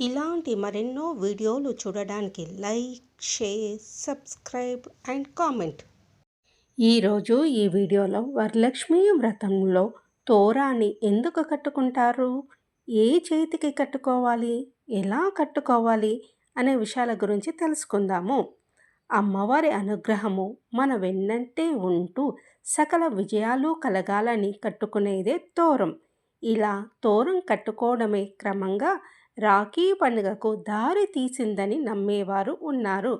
ఇలాంటి మరెన్నో వీడియోలు చూడడానికి like share subscribe and comment. ఈరోజు ఈ వీడియోలో వరలక్ష్మి వ్రతంలో తోరాన్ని ఎందుకు కట్టుకుంటారు? ఏ చేతికి కట్టుకోవాలి? ఎలా కట్టుకోవాలి? అనే విషయాల గురించి తెలుసుకుందాము. అమ్మవారి అనుగ్రహము మన వెన్నంటే ఉంటూ సకల విజయాలు కలగాలని కట్టుకునేదే తోరం. ఇలా తోరం కట్టుకోవడమే క్రమంగా రాఖీ పండుగకు దారి తీసిందని నమ్మేవారు ఉన్నారు.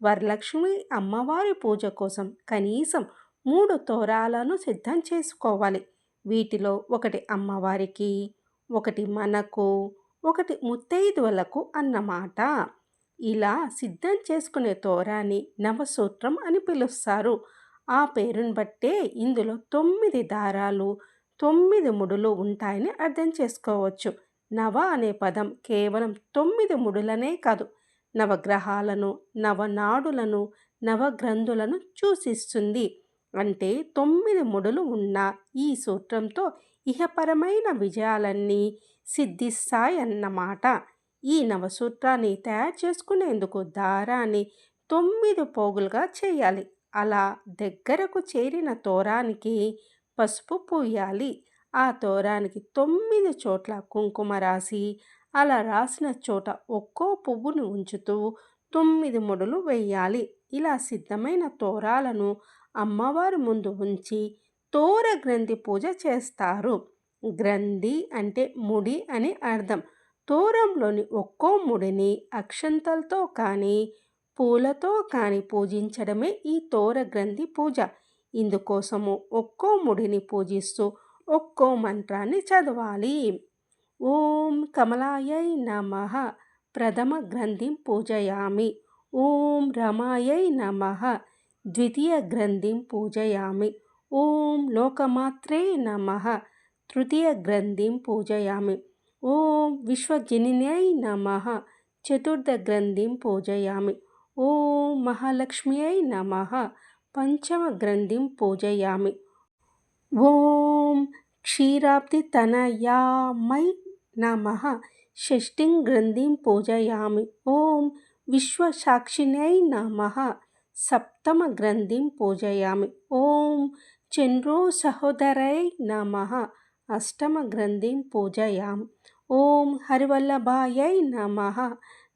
వరలక్ష్మి అమ్మవారి పూజ కోసం కనీసం మూడు తోరాలను సిద్ధం చేసుకోవాలి. వీటిలో ఒకటి అమ్మవారికి ఒకటి మనకు ఒకటి ముత్తైదువులకు అన్నమాట. ఇలా సిద్ధం చేసుకునే తోరాన్ని నవసూత్రం అని పిలుస్తారు. ఆ పేరును బట్టే ఇందులో తొమ్మిది దారాలు తొమ్మిది ముడులు ఉంటాయని అర్థం చేసుకోవచ్చు. నవ అనే పదం కేవలం తొమ్మిది ముడులనే కాదు. నవగ్రహాలను నవనాడులను నవగ్రంథులను సూచిస్తుంది అంటే తొమ్మిది ముడులు ఉన్న ఈ సూత్రంతో ఇహపరమైన విజయాలన్నీ సిద్ధిస్తాయన్నమాట. ఈ నవసూత్రాన్ని తయారు చేసుకునేందుకు దారాన్ని తొమ్మిది పోగులుగా చేయాలి. అలా దగ్గరకు చేరిన తోరానికి పసుపు పూయాలి. ఆ తోరానికి తొమ్మిది చోట్ల కుంకుమ రాసి అలా రాసిన చోట ఒక్కో పువ్వును ఉంచుతూ తొమ్మిది ముడులు వేయాలి ఇలా సిద్ధమైన తోరాలను అమ్మవారి ముందు ఉంచి తోర గ్రంథి పూజ చేస్తారు. గ్రంథి అంటే ముడి అని అర్థం. తోరంలోని ఒక్కో ముడిని అక్షంతలతో కానీ పూలతో కానీ పూజించడమే ఈ తోర గ్రంథి పూజ. ఇందుకోసము ఒక్కో ముడిని పూజిస్తూ ఒక్కో మంత్రాన్ని చదవాలి. ఓం కమలాయై నమ. ప్రథమ గ్రంథిం పూజయామి. ఓం రమాయై నమ. ద్వితీయ గ్రంథిం పూజయామి. ఓం లోకమాత్రే నమ. తృతీయ గ్రంథిం పూజయామి. ఓం విశ్వజనిన్యై నమ. చతుర్థ గ్రంథిం పూజయామి. ఓం మహాలక్ష్మ్యై నమ. పంచమ గ్రంథిం పూజయామి. ఓం క్షీరాబ్దితనయామై నమ షష్ఠిం గ్రంథిం పూజయామి. ఓం విశ్వసాక్షిణ్యై నమ సప్తమ గ్రంథిం పూజయామి. ఓం చంద్రో సహోదరై నమ అష్టమ గ్రంథిం పూజయామి. ఓం హరివల్లభాయై నమ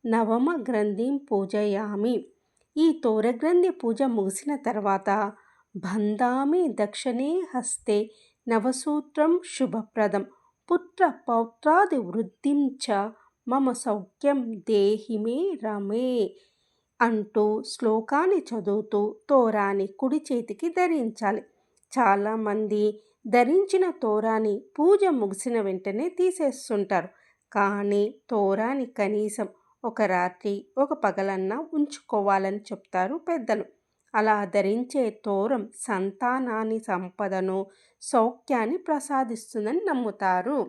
నవమ గ్రంథిం పూజయామి. ఈ తోరగ్రంథి పూజ ముగిసిన తర్వాత బంధామి దక్షిణే హస్తే నవసూత్రం శుభప్రదం పుత్ర పౌత్రాది వృద్ధిం చ మమ సౌఖ్యం దేహి మే రమే అంటూ శ్లోకాన్ని చదువుతూ తోరాని కుడి చేతికి ధరించాలి. చాలామంది ధరించిన తోరాని పూజ ముగిసిన వెంటనే తీసేస్తుంటారు. కానీ తోరాని కనీసం ఒక రాత్రి ఒక పగలన్నా ఉంచుకోవాలని చెప్తారు పెద్దలు. అలా ధరించే తోరం సంతానాన్ని సంపదను సౌఖ్యాన్ని ప్రసాదిస్తుందని నమ్ముతారు.